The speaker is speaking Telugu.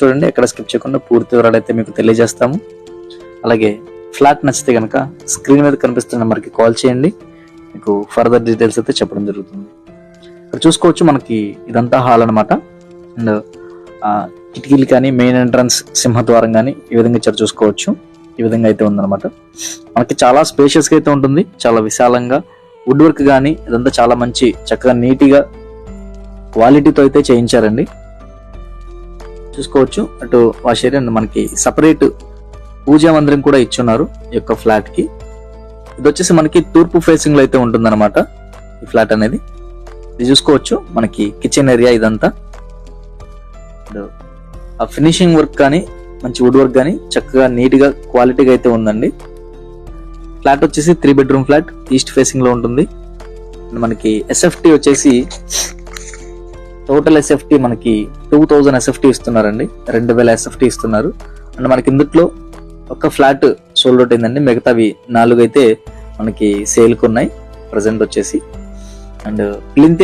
చూడండి ఎక్కడ స్కిప్ చేయకుండా పూర్తి వివరాలు అయితే మీకు తెలియజేస్తాము. అలాగే ఫ్లాట్ నచ్చితే కనుక స్క్రీన్ మీద కనిపిస్తున్న నెంబర్కి కాల్ చేయండి. మీకు ఫర్దర్ డీటెయిల్స్ అయితే చెప్పడం జరుగుతుంది. ఇక్కడ చూసుకోవచ్చు మనకి ఇదంతా హాల్ అనమాట అండ్ కిటికీలు కానీ మెయిన్ ఎంట్రన్స్ సింహద్వారం కానీ ఈ విధంగా ఇక్కడ చూసుకోవచ్చు. ఈ విధంగా అయితే ఉందన్నమాట. మనకి చాలా స్పేషియస్గా అయితే ఉంటుంది. చాలా విశాలంగా. వుడ్ వర్క్ కానీ ఇదంతా చాలా మంచి చక్కగా నీట్గా క్వాలిటీతో అయితే చేయించారండి. చూసుకోవచ్చు. అటు వాష్ ఏరియా మనకి సపరేట్ పూజా మందిరం కూడా ఇచ్చున్నారు ఈ యొక్క ఫ్లాట్కి. ఇది వచ్చేసి మనకి తూర్పు ఫేసింగ్లో అయితే ఉంటుందన్నమాట ఈ ఫ్లాట్ అనేది. ఇది చూసుకోవచ్చు. మనకి కిచెన్ ఏరియా ఇదంతా. ఆ ఫినిషింగ్ వర్క్ కానీ మంచి వుడ్ వర్క్ కానీ చక్కగా నీట్గా క్వాలిటీగా అయితే ఉందండి. ఫ్లాట్ వచ్చేసి త్రీ బెడ్రూమ్ ఫ్లాట్ ఈస్ట్ ఫేసింగ్లో ఉంటుంది. మనకి ఎస్ఎఫ్టి వచ్చేసి టోటల్ ఎస్ఎఫ్టీ మనకి టూ థౌజండ్ ఎస్ఎఫ్టీ ఇస్తున్నారండి. రెండు వేల ఎస్ఎఫ్టీ ఇస్తున్నారు. అండ్ మనకి ఇందుట్లో ఒక ఫ్లాట్ సోల్డ్ అవుట్ అయిందండి. మిగతావి నాలుగు అయితే మనకి సేల్కి ఉన్నాయి. ప్రజెంట్ వచ్చేసి. And plinth